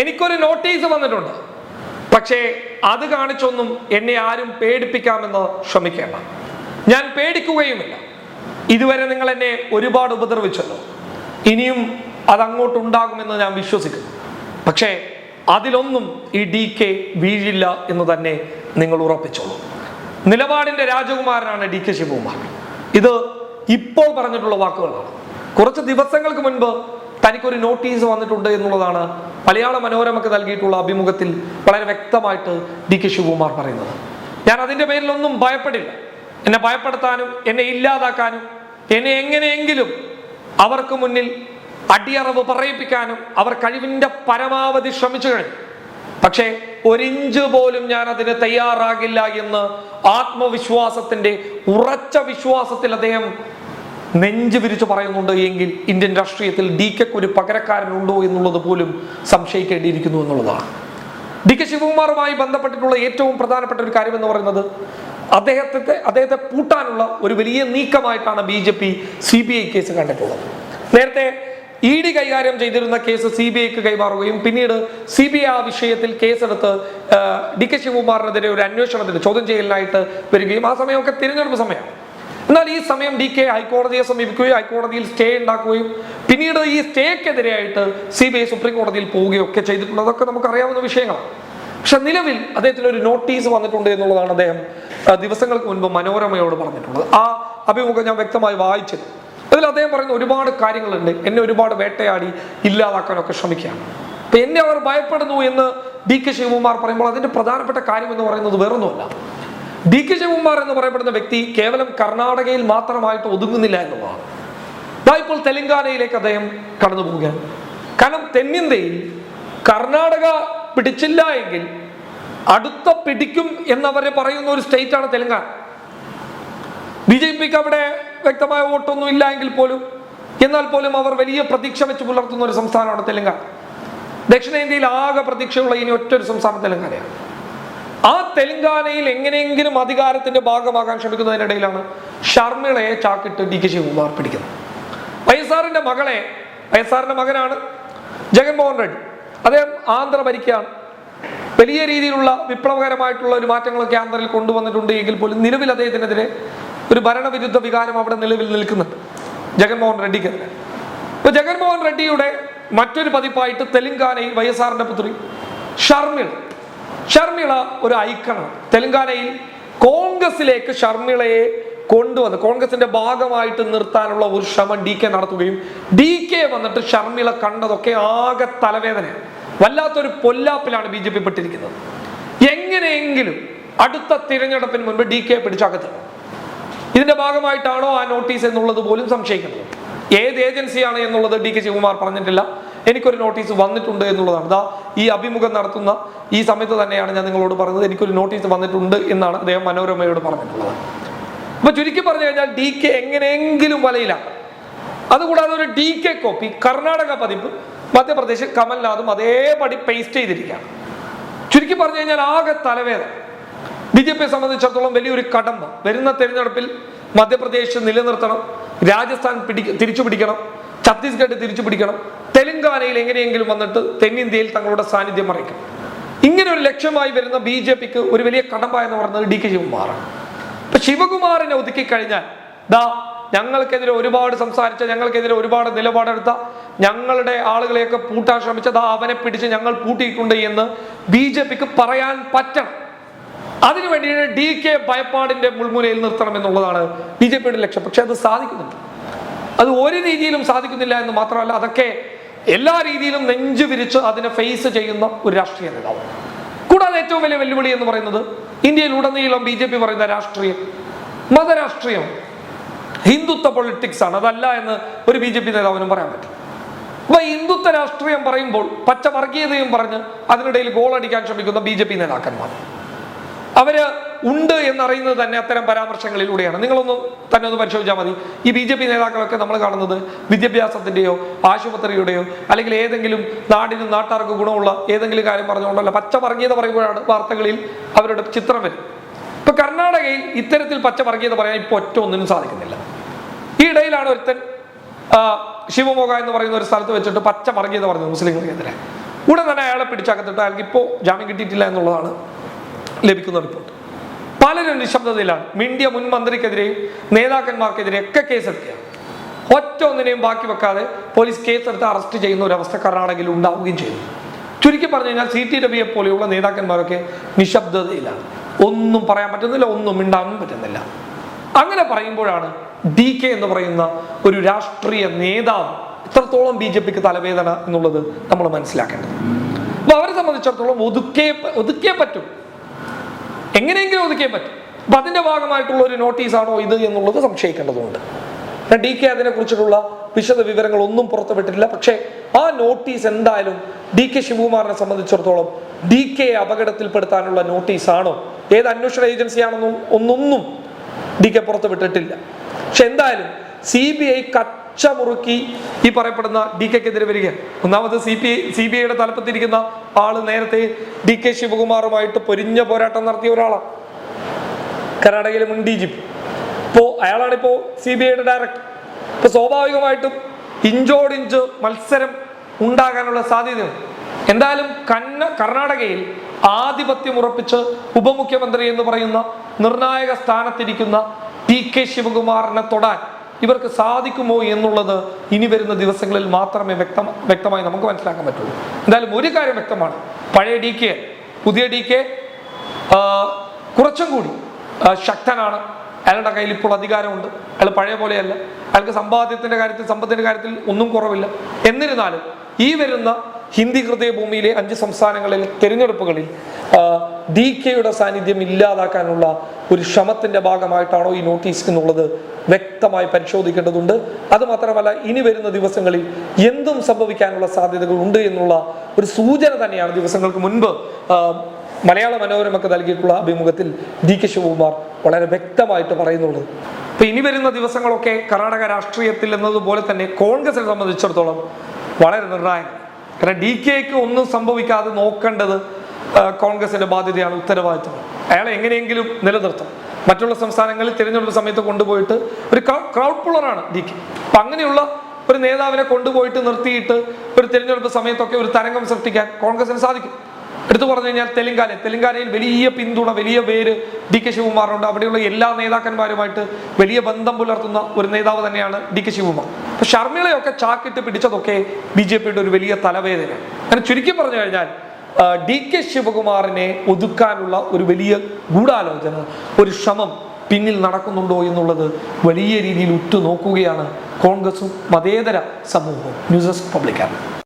എനിക്കൊരു നോട്ടീസ് വന്നിട്ടുണ്ട്. പക്ഷേ അത് കാണിച്ചൊന്നും എന്നെ ആരും പേടിപ്പിക്കാമെന്ന് ശ്രമിക്കേണ്ട. ഞാൻ പേടിക്കുകയുമില്ല. ഇതുവരെ നിങ്ങൾ എന്നെ ഒരുപാട് ഉപദ്രവിച്ചല്ലോ. ഇനിയും അത് അങ്ങോട്ടുണ്ടാകുമെന്ന് ഞാൻ വിശ്വസിക്കുന്നു. പക്ഷേ അതിലൊന്നും ഈ ഡി കെ വീഴില്ല എന്ന് തന്നെ നിങ്ങൾ ഉറപ്പിച്ചോളൂ. നിലപാടിന്റെ രാജകുമാരനാണ് ഡി കെ ശിവകുമാർ. ഇത് ഇപ്പോൾ പറഞ്ഞിട്ടുള്ള വാക്കുകളാണ്. കുറച്ച് ദിവസങ്ങൾക്ക് മുൻപ് തനിക്കൊരു നോട്ടീസ് വന്നിട്ടുണ്ട് എന്നുള്ളതാണ് മലയാള മനോരമക്ക് നൽകിയിട്ടുള്ള അഭിമുഖത്തിൽ വളരെ വ്യക്തമായിട്ട് ഡി കെ ശിവകുമാർ പറയുന്നത്. ഞാൻ അതിന്റെ പേരിലൊന്നും ഭയപ്പെടില്ല. എന്നെ ഭയപ്പെടുത്താനും എന്നെ ഇല്ലാതാക്കാനും എന്നെ എങ്ങനെയെങ്കിലും അവർക്ക് മുന്നിൽ അടിയറവ് പറയിപ്പിക്കാനും അവർ കഴിവിന്റെ പരമാവധി ശ്രമിച്ചു കഴിഞ്ഞു. പക്ഷേ ഒരിഞ്ച് പോലും ഞാൻ അതിന് തയ്യാറാകില്ല എന്ന് ആത്മവിശ്വാസത്തിന്റെ ഉറച്ച വിശ്വാസത്തിൽ അദ്ദേഹം നെഞ്ചു വിരിച്ചു പറയുന്നുണ്ട് എങ്കിൽ ഇന്ത്യൻ രാഷ്ട്രീയത്തിൽ ഡി കെക്ക് ഒരു പകരക്കാരനുണ്ടോ എന്നുള്ളത് പോലും സംശയിക്കേണ്ടിയിരിക്കുന്നു എന്നുള്ളതാണ്. ഡി കെ ശിവകുമാറുമായി ബന്ധപ്പെട്ടിട്ടുള്ള ഏറ്റവും പ്രധാനപ്പെട്ട ഒരു കാര്യം എന്ന് പറയുന്നത് അദ്ദേഹത്തെ അദ്ദേഹത്തെ പൂട്ടാനുള്ള ഒരു വലിയ നീക്കമായിട്ടാണ് B J P C B I case കണ്ടിട്ടുള്ളത്. നേരത്തെ ഇ ഡി കൈകാര്യം ചെയ്തിരുന്ന കേസ് സി ബി ഐക്ക് കൈമാറുകയും പിന്നീട് സി ബി ഐ ആ വിഷയത്തിൽ കേസെടുത്ത് ഡി കെ ശിവകുമാറിനെതിരെ ഒരു അന്വേഷണത്തിന് ചോദ്യം ചെയ്യലിനായിട്ട് വരികയും ആ സമയമൊക്കെ തിരഞ്ഞെടുപ്പ് സമയമാണ്. എന്നാൽ ഈ സമയം ഡി കെ ഹൈക്കോടതിയെ സമീപിക്കുകയും ഹൈക്കോടതിയിൽ സ്റ്റേ ഉണ്ടാക്കുകയും പിന്നീട് ഈ സ്റ്റേക്കെതിരെയായിട്ട് സി ബി ഐ സുപ്രീം കോടതിയിൽ പോവുകയും ഒക്കെ ചെയ്തിട്ടുണ്ട്. അതൊക്കെ നമുക്ക് അറിയാവുന്ന വിഷയങ്ങളാണ്. പക്ഷെ നിലവിൽ അദ്ദേഹത്തിന് ഒരു നോട്ടീസ് വന്നിട്ടുണ്ട് എന്നുള്ളതാണ് അദ്ദേഹം ദിവസങ്ങൾക്ക് മുൻപ് മനോരമയോട് പറഞ്ഞിട്ടുള്ളത്. ആ അഭിമുഖം ഞാൻ വ്യക്തമായി വായിച്ചത്. അതിൽ അദ്ദേഹം പറയുന്ന ഒരുപാട് കാര്യങ്ങളുണ്ട്. എന്നെ ഒരുപാട് വേട്ടയാടി ഇല്ലാതാക്കാനൊക്കെ ശ്രമിക്കുകയാണ്. അപ്പൊ എന്നെ അവർ ഭയപ്പെടുന്നു എന്ന് ഡി കെ ശിവകുമാർ പറയുമ്പോൾ അതിന്റെ പ്രധാനപ്പെട്ട കാര്യം എന്ന് പറയുന്നത് വേറൊന്നുമല്ല. ഡി കെ ശിവകുമാർ എന്ന് പറയപ്പെടുന്ന വ്യക്തി കേവലം കർണാടകയിൽ മാത്രമായിട്ട് ഒതുങ്ങുന്നില്ല എന്നുള്ളതാണ്. ഇതാ ഇപ്പോൾ തെലങ്കാനയിലേക്ക് അദ്ദേഹം കടന്നു പോവുകയാണ്. കാരണം തെന്നിന്ത്യയിൽ കർണാടക പിടിച്ചില്ല എങ്കിൽ അടുത്ത പിടിക്കും എന്നവരെ പറയുന്ന ഒരു സ്റ്റേറ്റ് ആണ് തെലങ്കാന. ബി ജെ പിക്ക് അവിടെ വ്യക്തമായ വോട്ടൊന്നും ഇല്ല എങ്കിൽ പോലും എന്നാൽ പോലും അവർ വലിയ പ്രതീക്ഷ വെച്ച് പുലർത്തുന്ന ഒരു സംസ്ഥാനമാണ് തെലങ്കാന. ദക്ഷിണേന്ത്യയിൽ ആകെ പ്രതീക്ഷയുള്ള ഇനി ഒറ്റൊരു സംസ്ഥാനം തെലങ്കാനയാണ്. ആ തെലങ്കാനയിൽ എങ്ങനെയെങ്കിലും അധികാരത്തിന്റെ ഭാഗമാകാൻ ശ്രമിക്കുന്നതിനിടയിലാണ് ഷർമിളയെ ചാക്കിട്ട് ഡി കെ ശിവകുമാർ പിടിക്കുന്നത്. വൈഎസ്ആറിന്റെ മകളെ വൈഎസ്ആറിന്റെ മകനാണ് ജഗൻമോഹൻ റെഡ്ഡി. അദ്ദേഹം ആന്ധ്ര ഭരിക്കുകയാണ് വലിയ രീതിയിലുള്ള വിപ്ലവകരമായിട്ടുള്ള ഒരു മാറ്റങ്ങളൊക്കെ ആന്ധ്രയിൽ കൊണ്ടുവന്നിട്ടുണ്ട് എങ്കിൽ പോലും നിലവിൽ അദ്ദേഹത്തിനെതിരെ ഒരു ഭരണവിരുദ്ധ വികാരം അവിടെ നിലവിൽ നിൽക്കുന്നുണ്ട് ജഗൻമോഹൻ റെഡ്ഡിക്കെതിരെ. ഇപ്പൊ ജഗൻമോഹൻ റെഡ്ഡിയുടെ മറ്റൊരു പതിപ്പായിട്ട് തെലങ്കാനയിൽ വൈഎസ്ആറിന്റെ പുത്രി ഷർമിള. ഷർമിള ഒരു ഐക്കണാണ്. തെലങ്കാനയിൽ കോൺഗ്രസിലേക്ക് ഷർമിളയെ കൊണ്ടുവന്ന് കോൺഗ്രസിന്റെ ഭാഗമായിട്ട് നിർത്താനുള്ള ഒരു ശ്രമം ഡി കെ നടത്തുകയും ഡി കെ വന്നിട്ട് ഷർമിള കണ്ടതൊക്കെ ആകെ തലവേദനയാണ്. വല്ലാത്തൊരു പൊല്ലാപ്പിലാണ് ബി ജെ പി പെട്ടിരിക്കുന്നത്. എങ്ങനെയെങ്കിലും അടുത്ത തിരഞ്ഞെടുപ്പിന് മുൻപ് ഡി കെ പിടിച്ചകത്ത് ഇതിന്റെ ഭാഗമായിട്ടാണോ ആ നോട്ടീസ് എന്നുള്ളത് പോലും സംശയിക്കുന്നത്. ഏത് ഏജൻസിയാണ് എന്നുള്ളത് ഡി കെ ശിവകുമാർ പറഞ്ഞിട്ടില്ല. എനിക്കൊരു നോട്ടീസ് വന്നിട്ടുണ്ട് എന്നുള്ളതാണ്. ഇതാ ഈ അഭിമുഖം നടത്തുന്ന ഈ സമയത്ത് തന്നെയാണ് ഞാൻ നിങ്ങളോട് പറഞ്ഞത് എനിക്കൊരു നോട്ടീസ് വന്നിട്ടുണ്ട് എന്നാണ് അദ്ദേഹം മനോരമയോട് പറഞ്ഞിട്ടുള്ളത്. അപ്പൊ ചുരുക്കി പറഞ്ഞു കഴിഞ്ഞാൽ ഡി കെ എങ്ങനെയെങ്കിലും വലയിലാണ് അതുകൂടാതെ ഒരു ഡി കെ കോപ്പി കർണാടക പതിപ്പ് മധ്യപ്രദേശ് കമൽനാഥും അതേപടി പേസ്റ്റ് ചെയ്തിരിക്കുകയാണ്. ചുരുക്കി പറഞ്ഞു കഴിഞ്ഞാൽ ആകെ തലവേദന. ബി ജെ പിയെ സംബന്ധിച്ചിടത്തോളം വലിയൊരു കടമ്പ. വരുന്ന തെരഞ്ഞെടുപ്പിൽ മധ്യപ്രദേശ് നിലനിർത്തണം രാജസ്ഥാൻ പിടി തിരിച്ചു പിടിക്കണം ഛത്തീസ്ഗഡ് തിരിച്ചു പിടിക്കണം തെലങ്കാനയിൽ എങ്ങനെയെങ്കിലും വന്നിട്ട് തെന്നിന്ത്യയിൽ തങ്ങളുടെ സാന്നിധ്യം അറിയിക്കും. ഇങ്ങനെ ഒരു ലക്ഷ്യമായി വരുന്ന ബി ജെ പിക്ക് ഒരു വലിയ കടമ്പ എന്ന് പറയുന്നത് ഡി കെ ശിവകുമാറാണ്. ഇപ്പൊ ശിവകുമാറിനെ ഒതുക്കി കഴിഞ്ഞാൽ ദാ ഞങ്ങൾക്കെതിരെ ഒരുപാട് സംസാരിച്ച ഞങ്ങൾക്കെതിരെ ഒരുപാട് നിലപാടെടുത്ത ഞങ്ങളുടെ ആളുകളെയൊക്കെ പൂട്ടാൻ ശ്രമിച്ച ദാ അവനെ പിടിച്ച് ഞങ്ങൾ പൂട്ടിയിട്ടുണ്ട് എന്ന് ബി ജെ പിക്ക് പറയാൻ പറ്റണം. അതിനു വേണ്ടിയിട്ട് ഡി കെ ഭയപ്പാടിന്റെ മുൾമുനയിൽ നിർത്തണം എന്നുള്ളതാണ് ബി ജെ പിയുടെ ലക്ഷ്യം. പക്ഷെ അത് സാധിക്കുന്നുണ്ട്. അത് ഒരു രീതിയിലും സാധിക്കുന്നില്ല എന്ന് മാത്രമല്ല അതൊക്കെ എല്ലാ രീതിയിലും നെഞ്ചു വിരിച്ച് അതിനെ ഫേസ് ചെയ്യുന്ന ഒരു രാഷ്ട്രീയ നേതാവ്. കൂടാതെ ഏറ്റവും വലിയ വെല്ലുവിളി എന്ന് പറയുന്നത് ഇന്ത്യയിൽ ഉടനീളം ബി ജെ പി പറയുന്ന രാഷ്ട്രീയം. മതരാഷ്ട്രീയം. ഹിന്ദുത്വ പൊളിറ്റിക്സ് ആണ്. അതല്ല എന്ന് ഒരു ബി ജെ പി നേതാവിനും പറയാൻ പറ്റും. അപ്പൊ ഹിന്ദുത്വ രാഷ്ട്രീയം പറയുമ്പോൾ പച്ച വർഗീയതയും പറഞ്ഞ് അതിനിടയിൽ ഗോൾ അടിക്കാൻ ശ്രമിക്കുന്ന ബി ജെ പി നേതാക്കന്മാർ. അവർ ഉണ്ട് എന്നറിയുന്നത് തന്നെ അത്തരം പരാമർശങ്ങളിലൂടെയാണ്. നിങ്ങളൊന്ന് തന്നെ ഒന്ന് പരിശോധിച്ചാൽ മതി. ഈ ബി ജെ പി നേതാക്കളൊക്കെ നമ്മൾ കാണുന്നത് വിദ്യാഭ്യാസത്തിന്റെയോ ആശുപത്രിയുടെയോ അല്ലെങ്കിൽ ഏതെങ്കിലും നാടിന് നാട്ടാർക്ക് ഗുണമുള്ള ഏതെങ്കിലും കാര്യം പറഞ്ഞുകൊണ്ടല്ല. പച്ച വർഗീയത പറയുമ്പോഴാണ് വാർത്തകളിൽ അവരുടെ ചിത്രം വരും ഇപ്പൊ കർണാടകയിൽ ഇത്തരത്തിൽ പച്ച വർഗീയത പറയാൻ ഇപ്പൊ ഒറ്റ ഒന്നിനും സാധിക്കുന്നില്ല. ഈ ഇടയിലാണ് ഒരുത്തൻ ശിവമോഗ എന്ന് പറയുന്ന ഒരു സ്ഥലത്ത് വെച്ചിട്ട് പച്ച വർഗീയത പറഞ്ഞത് മുസ്ലിങ്ങൾക്കെതിരെ. ഉടൻ തന്നെ അയാളെ പിടിച്ചകത്തിട്ട് അയാൾക്ക് ഇപ്പോൾ ജാമ്യം കിട്ടിയിട്ടില്ല എന്നുള്ളതാണ് ലഭിക്കുന്ന റിപ്പോർട്ട്. പലരും നിശബ്ദതയിലാണ്. മിണ്ടിയ മുൻ മന്ത്രിക്കെതിരെയും നേതാക്കന്മാർക്കെതിരെ ഒക്കെ കേസെടുക്കുകയാണ് ഒറ്റ ഒന്നിനെയും ബാക്കി വെക്കാതെ പോലീസ് കേസെടുത്ത് അറസ്റ്റ് ചെയ്യുന്ന ഒരു അവസ്ഥ കർണാടകയിൽ ഉണ്ടാവുകയും ചെയ്തു ചുരുക്കി പറഞ്ഞു കഴിഞ്ഞാൽ സി ടി രവിയെ പോലെയുള്ള നേതാക്കന്മാരൊക്കെ നിശബ്ദതയിലാണ്. ഒന്നും പറയാൻ പറ്റുന്നില്ല ഒന്നും മിണ്ടാനും പറ്റുന്നില്ല. അങ്ങനെ പറയുമ്പോഴാണ് ഡി കെ എന്ന് പറയുന്ന ഒരു രാഷ്ട്രീയ നേതാവ് ഇത്രത്തോളം ബി ജെ പിക്ക് തലവേദന എന്നുള്ളത് നമ്മൾ മനസ്സിലാക്കേണ്ടത്. അപ്പൊ അവരെ സംബന്ധിച്ചിടത്തോളം ഒതുക്കേ ഒതുക്കേ പറ്റും. എങ്ങനെയെങ്കിലും ഒതുക്കിയേ പറ്റും. അപ്പൊ അതിന്റെ ഭാഗമായിട്ടുള്ള ഒരു നോട്ടീസാണോ ഇത് എന്നുള്ളത് സംശയിക്കേണ്ടതുണ്ട്. ഡി കെ അതിനെ കുറിച്ചിട്ടുള്ള വിശദ വിവരങ്ങൾ ഒന്നും പുറത്തുവിട്ടിട്ടില്ല. പക്ഷേ ആ നോട്ടീസ് എന്തായാലും ഡി കെ ശിവകുമാറിനെ സംബന്ധിച്ചിടത്തോളം ഡി കെ അപകടത്തിൽപ്പെടുത്താനുള്ള നോട്ടീസാണോ? ഏത് അന്വേഷണ ഏജൻസിയാണെന്നും ഒന്നൊന്നും ഡി കെ പുറത്തുവിട്ടിട്ടില്ല. പക്ഷെ എന്തായാലും സി ബി ഐ കച്ച മുറുക്കി ഈ പറയപ്പെടുന്ന ഡി കെക്കെതിരെ വരിക. ഒന്നാമത് സി പി സി ബി ഐയുടെ തലപ്പത്തിരിക്കുന്ന ആൾ നേരത്തെ ഡി കെ ശിവകുമാറുമായിട്ട് പൊരിഞ്ഞ പോരാട്ടം നടത്തിയ ഒരാളാണ്. കർണാടകയിലെ മുൻ ഡി ജി പി. ഇപ്പോ അയാളാണ് ഇപ്പോ സി ബി ഐയുടെ ഡയറക്ടർ. ഇപ്പൊ സ്വാഭാവികമായിട്ടും ഇഞ്ചോടിഞ്ച് മത്സരം ഉണ്ടാകാനുള്ള സാധ്യതയുണ്ട്. എന്തായാലും കന്ന കർണാടകയിൽ ആധിപത്യം ഉറപ്പിച്ച് ഉപമുഖ്യമന്ത്രി എന്ന് പറയുന്ന നിർണായക സ്ഥാനത്തിരിക്കുന്ന ടി കെ ശിവകുമാറിനെ തൊടാൻ ഇവർക്ക് സാധിക്കുമോ എന്നുള്ളത് ഇനി വരുന്ന ദിവസങ്ങളിൽ മാത്രമേ വ്യക്തം വ്യക്തമായി നമുക്ക് മനസ്സിലാക്കാൻ പറ്റുള്ളൂ. എന്തായാലും ഒരു കാര്യം വ്യക്തമാണ്. പഴയ ഡി കെ പുതിയ ഡി കെ കുറച്ചും കൂടി ശക്തനാണ്. അയാളുടെ കയ്യിൽ ഇപ്പോൾ അധികാരമുണ്ട്. അയാൾ പഴയ പോലെയല്ല. അയാൾക്ക് സമ്പാദ്യത്തിന്റെ കാര്യത്തിൽ സമ്പത്തിന്റെ കാര്യത്തിൽ ഒന്നും കുറവില്ല. എന്നിരുന്നാലും ഈ വരുന്ന ഹിന്ദി ഹൃദയഭൂമിയിലെ അഞ്ച് സംസ്ഥാനങ്ങളിൽ തെരഞ്ഞെടുപ്പുകളിൽ ഡി കെയുടെ സാന്നിധ്യം ഇല്ലാതാക്കാനുള്ള ഒരു ശ്രമത്തിന്റെ ഭാഗമായിട്ടാണോ ഈ നോട്ടീസ് എന്നുള്ളത് വ്യക്തമായി പരിശോധിക്കേണ്ടതുണ്ട്. അത് മാത്രമല്ല ഇനി വരുന്ന ദിവസങ്ങളിൽ എന്തും സംഭവിക്കാനുള്ള സാധ്യതകൾ ഉണ്ട് എന്നുള്ള ഒരു സൂചന തന്നെയാണ് ദിവസങ്ങൾക്ക് മുൻപ് മലയാള മനോരമക്ക് നൽകിയിട്ടുള്ള അഭിമുഖത്തിൽ ഡി കെ ശിവകുമാർ വളരെ വ്യക്തമായിട്ട് പറയുന്നുള്ളത്. അപ്പൊ ഇനി വരുന്ന ദിവസങ്ങളൊക്കെ കർണാടക രാഷ്ട്രീയത്തിൽ എന്നതുപോലെ തന്നെ കോൺഗ്രസിനെ സംബന്ധിച്ചിടത്തോളം വളരെ നിർണായകം. കാരണം ഡി കെക്ക് ഒന്നും സംഭവിക്കാതെ നോക്കേണ്ടത് കോൺഗ്രസിന്റെ ബാധ്യതയാണ് ഉത്തരവാദിത്വം. അയാളെ എങ്ങനെയെങ്കിലും നിലനിർത്തണം. മറ്റുള്ള സംസ്ഥാനങ്ങളിൽ തിരഞ്ഞെടുപ്പ് സമയത്ത് കൊണ്ടുപോയിട്ട് ഒരു ക്രൗഡ് പുള്ളറാണ് ഡി കെ. അപ്പൊ അങ്ങനെയുള്ള ഒരു നേതാവിനെ കൊണ്ടുപോയിട്ട് നിർത്തിയിട്ട് ഒരു തിരഞ്ഞെടുപ്പ് സമയത്തൊക്കെ ഒരു തരംഗം സൃഷ്ടിക്കാൻ കോൺഗ്രസിന് സാധിക്കും. എടുത്തു പറഞ്ഞു കഴിഞ്ഞാൽ തെലങ്കാന തെലങ്കാനയിൽ വലിയ പിന്തുണ വലിയ പേര് ഡി കെ ശിവകുമാറുണ്ട് അവിടെയുള്ള എല്ലാ നേതാക്കന്മാരുമായിട്ട് വലിയ ബന്ധം പുലർത്തുന്ന ഒരു നേതാവ് തന്നെയാണ് ഡി കെ ശിവകുമാർ. അപ്പൊ ഷർമിളയൊക്കെ ചാക്കിട്ട് പിടിച്ചതൊക്കെ ബി ജെ പിയുടെ ഒരു വലിയ തലവേദന. അങ്ങനെ ചുരുക്കി പറഞ്ഞു കഴിഞ്ഞാൽ ഡി കെ ശിവകുമാറിനെ ഒതുക്കാനുള്ള ഒരു വലിയ ഗൂഢാലോചന ഒരു ശ്രമം പിന്നിൽ നടക്കുന്നുണ്ടോ എന്നുള്ളത് വലിയ രീതിയിൽ ഉറ്റുനോക്കുകയാണ് കോൺഗ്രസും മതേതര സമൂഹവും. News desk പബ്ലിക്കാണ്